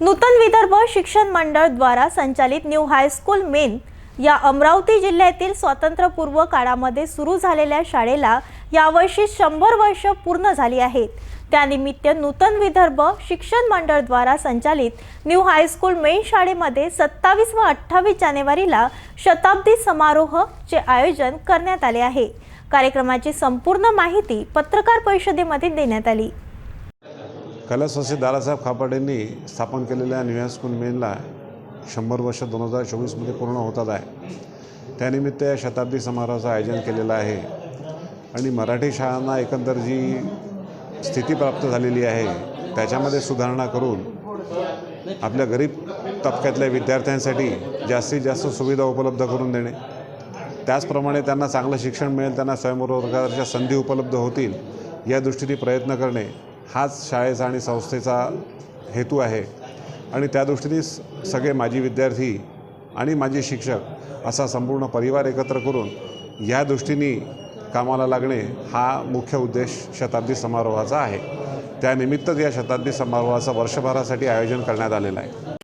नूतन विदर्भ शिक्षण मंडळ द्वारा संचालित न्यू हायस्कूल मेन या अमरावती जिल्ह्यातील स्वातंत्र्यपूर्व काळामध्ये सुरू झालेल्या शाळेला यावर्षी शंभर वर्ष पूर्ण झाली आहेत. त्यानिमित्त नूतन विदर्भ शिक्षण मंडळद्वारा संचालित न्यू हायस्कूल मेन शाळेमध्ये सत्तावीस व अठ्ठावीस जानेवारीला शताब्दी समारोहचे आयोजन करण्यात आले आहे. कार्यक्रमाची संपूर्ण माहिती पत्रकार परिषदेमध्ये देण्यात आली. कैलासवासी दादासाहेब खापर्डेंनी स्थापन केलेल्या न्यू स्कूल मेनला शंभर वर्ष दोन हजार चोवीसमध्ये पूर्ण होतात आहे. त्यानिमित्त या शताब्दी समारोहाचं आयोजन केलेलं आहे. आणि मराठी शाळांना एकंदर जी स्थिती प्राप्त झालेली आहे त्याच्यामध्ये सुधारणा करून आपल्या गरीब तबक्यातल्या विद्यार्थ्यांसाठी जास्तीत जास्त सुविधा उपलब्ध करून देणे. त्याचप्रमाणे त्यांना चांगलं शिक्षण मिळेल त्यांना स्वयंरोजगाराच्या संधी उपलब्ध होतील या दृष्टीने प्रयत्न करणे. हाच शाळेचा आणि संस्थेचा हेतू आहे. आणि त्या दृष्टीने सगळे माजी विद्यार्थी आणि माजी शिक्षक असा संपूर्ण परिवार एकत्र करून या दृष्टीने कामाला लागणे हा मुख्य उद्देश शताब्दी समारोहाचा आहे. त्यानिमित्तच या शताब्दी समारोहाचं वर्षभरासाठी आयोजन करण्यात आलेलं आहे.